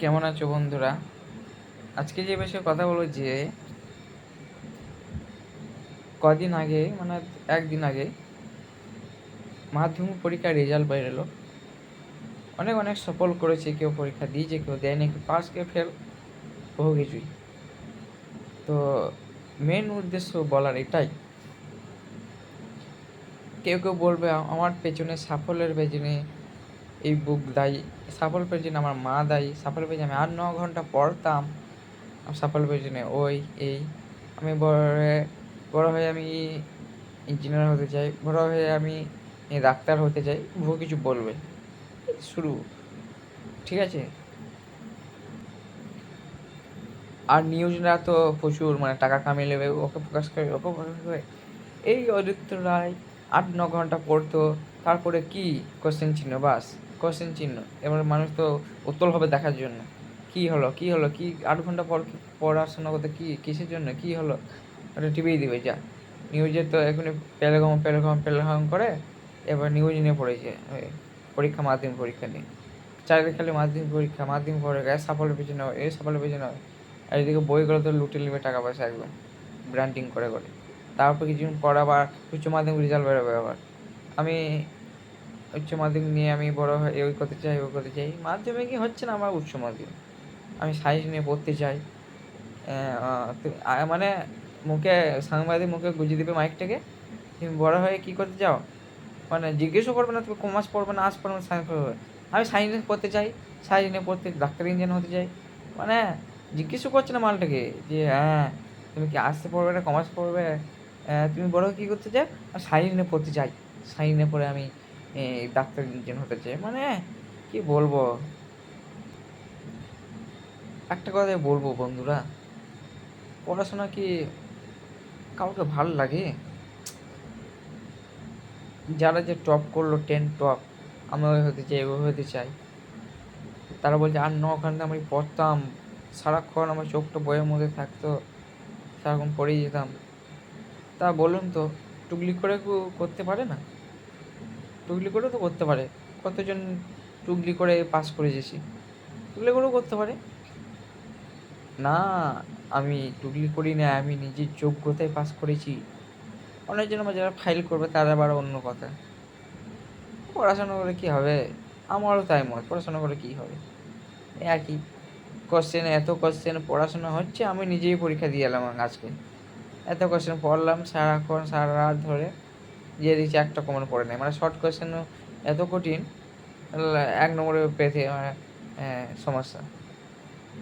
কেমন আছো বন্ধুরা? আজকে যে বিষয়ে কথা বলব যে কদিন আগে মানে একদিন আগে মাধ্যমিক পরীক্ষার রেজাল্ট বেরোলো অনেক অনেক সফল করেছে, কেউ পরীক্ষা দিয়েছে, কেউ দেয়নি, কেউ পাস কেউ ফেল বহু কিছুই। তো মেন উদ্দেশ্য বলার এটাই। কেউ কেউ বলবে, আমার পেছনে সাফল্যের পেছনে এই বুক দায়ী সাফল পেছনে আমার মা দায়ী সাফল পেছনে আমি আট, ন ঘণ্টা পড়তাম। সাফল পেছনে ওই, এই। আমি বড় হয়ে বড় হয়ে আমি ইঞ্জিনিয়ার হতে চাই, বড় হয়ে আমি ডাক্তার হতে চাই, বহু কিছু বলবে। শুরু। ঠিক আছে? আর নিউজরা তো প্রচুর মানে টাকা কামিয়ে নেবে, ওকে ফোকাস করে, ওকে ফোকাস করে। এই অদিত্য রায় আট, ন ঘণ্টা পড়তো, তারপরে কি? কোশ্চেন চিহ্ন বাস। কোশ্চেন চিহ্ন। এবার মানুষ তো উত্তল হবে দেখার জন্য। কি হলো কি হলো কি আট ঘণ্টা পর পড়াশোনা করতে কি কিসের জন্য কি হলো? ওটা টিভিই দিবে যা। নিউজে তো এখনই পেলেগম পেলেগম পেলেগম করে এবার নিউজ নিয়ে পড়েছে। পরীক্ষা মাধ্যমিক পরীক্ষা নিয়ে। চারিদিকে খালি মাধ্যমিক পরীক্ষা মাধ্যমিক পরীক্ষা সাফল্যের পেছনে হয়, এ সাফল্যের পেছনে হয়। আর এদিকে বইগুলো তো লুটে নেবে টাকা পয়সা একদম ব্র্যান্ডিং করে করে। তারপর কিছুদিন পর আবার উচ্চ মাধ্যমিক রেজাল্ট বেরোবে আবার। আমি উচ্চ মাধ্যমিক নিয়ে আমি বড় হয়ে ওই করতে চাই, ওই করতে চাই। মাধ্যমিকই হচ্ছে না আমার উচ্চ মাধ্যমিক। আমি সায়েন্স নিয়ে পড়তে চাই। মানে মুখে, সাংবাদিক মুখে গুজিয়ে দেবে মাইকটাকে তুমি বড় হয়ে কী করতে চাও? মানে জিজ্ঞেসও করবে না, তুমি কমার্স পড়বে না আর্টস পড়বে না, সায়েন্স পড়বে। আমি সায়েন্স নিয়ে পড়তে চাই। সায়েন্স নিয়ে পড়তে ডাক্তার ইঞ্জিনিয়ার হতে চাই। মানে জিজ্ঞেসও করছে না মালটাকে যে হ্যাঁ তুমি কি আর্টসে পড়বে না কমার্স পড়বে? তুমি বড় হয়ে কী করতে চাও? আর সায়েন্স নিয়ে পড়তে চাই। সায়েন্স নিয়ে পড়ে আমি ডাক্তার ইঞ্জিনিয়ার হতে চাই মানে কি বলব? একটা কথাই বলব বন্ধুরা, পড়াশোনা কি কাউকে ভালো লাগে? যারা যে টপ করল টেন টপ, আমি ওই হতে চাই, ওই হতে চাই। তারা বলছে, আর ন ঘণ্টা আমি পড়তাম, সারাক্ষণ আমার চোখটা বইয়ের মধ্যে থাকতো, সারাক্ষণ পড়েই যেতাম। তা বলুন তো, টুকলি করে করতে পারে না? টুকলি করেও তো করতে পারে। কতজন টুকলি করে পাস করে গেছি টুকলি করেও করতে পারে। না, আমি টুকলি করি না, আমি নিজের যোগ্যতায় পাস করেছি। অনেকজন আমার যারা ফাইল করবে, তারা আবার অন্য কথা। পড়াশোনা করে কী হবে? আমারও তাই মত, পড়াশোনা করে কী হবে? একই কোশ্চেন এত কোশ্চেন পড়াশোনা হচ্ছে, আমি নিজেই পরীক্ষা দিয়ে এলাম আজকে। এত কোশ্চেন পড়লাম সারাক্ষণ, সারা রাত ধরে। দিয়ে দিচ্ছে একটা কমন পড়ে নেয় মানে শর্ট কোয়েশ্চেন এত কঠিন, এক নম্বরে পেতে মানে সমস্যা।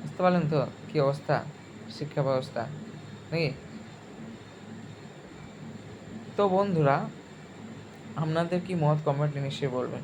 বুঝতে পারলেন তো? কী অবস্থা? শিক্ষা ব্যবস্থা, নাকি? তো বন্ধুরা, আপনাদের কি মত কমেন্টে নিশ্চয়ই বলবেন।